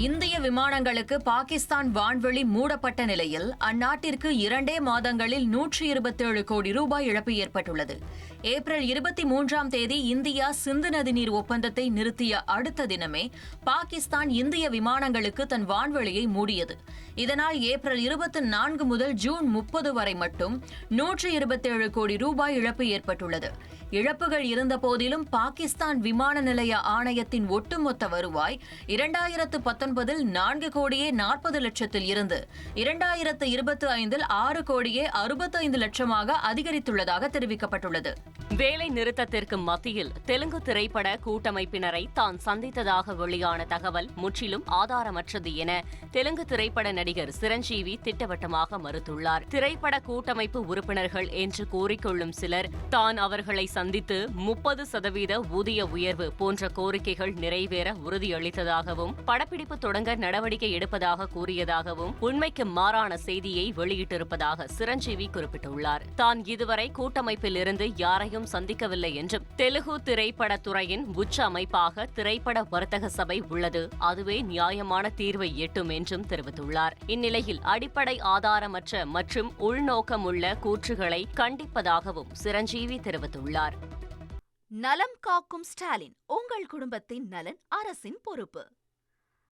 இந்திய விமானங்களுக்கு பாகிஸ்தான் வான்வெளி மூடப்பட்ட நிலையில் அந்நாட்டிற்கு இரண்டே மாதங்களில் நூற்றி இருபத்தேழு கோடி ரூபாய் இழப்பு ஏற்பட்டுள்ளது. ஏப்ரல் இருபத்தி மூன்றாம் தேதி இந்தியா சிந்து நதிநீர் ஒப்பந்தத்தை நிறுத்திய அடுத்த தினமே பாகிஸ்தான் இந்திய விமானங்களுக்கு தன் வான்வெளியை மூடியது. இதனால் ஏப்ரல் இருபத்தி நான்கு முதல் ஜூன் முப்பது வரை மட்டும் நூற்றி இருபத்தேழு கோடி ரூபாய் இழப்பு ஏற்பட்டுள்ளது. இழப்புகள் இருந்தபோதிலும் பாகிஸ்தான் விமான நிலைய ஆணையத்தின் ஒட்டுமொத்த வருவாய் இரண்டாயிரத்து பத்தொன்பதில் நான்கு கோடியே நாற்பது லட்சத்தில் இருந்து இரண்டாயிரத்து இருபத்தி ஐந்தில் ஆறு கோடியே அறுபத்தைந்து லட்சமாக அதிகரித்துள்ளதாக தெரிவிக்கப்பட்டுள்ளது. வேலை நிறுத்தத்திற்கு மத்தியில் தெலுங்கு திரைப்பட கூட்டமைப்பினரை தான் சந்தித்ததாக வெளியான தகவல் முற்றிலும் ஆதாரமற்றது என தெலுங்கு திரைப்பட நடிகர் சிரஞ்சீவி திட்டவட்டமாக மறுத்துள்ளார். திரைப்பட கூட்டமைப்பு உறுப்பினர்கள் என்று கூறிக்கொள்ளும் சிலர் தான் அவர்களை சந்தித்து முப்பது சதவீத ஊதிய உயர்வு போன்ற கோரிக்கைகள் நிறைவேற உறுதியளித்ததாகவும் படப்பிடிப்பு தொடங்க நடவடிக்கை எடுப்பதாக கூறியதாகவும் உண்மைக்கு மாறான செய்தியை வெளியிட்டிருப்பதாக சிரஞ்சீவி குறிப்பிட்டுள்ளார். தான் இதுவரை கூட்டமைப்பில் இருந்து யாரையும் சந்திக்கவில்லை என்றும் தெலுங்கு திரைப்படத்துறையின் உச்ச அமைப்பாக திரைப்பட வர்த்தக சபை உள்ளது. அதுவே நியாயமான தீர்வை எட்டும் என்றும் தெரிவித்துள்ளார். இந்நிலையில் அடிப்படை ஆதாரமற்ற மற்றும் உள்நோக்கமுள்ள கூற்றுகளை கண்டிப்பதாகவும் சிரஞ்சீவி தெரிவித்துள்ளார். நலம் காக்கும் ஸ்டாலின் உங்கள் குடும்பத்தின் நலன் அரசின் பொறுப்பு.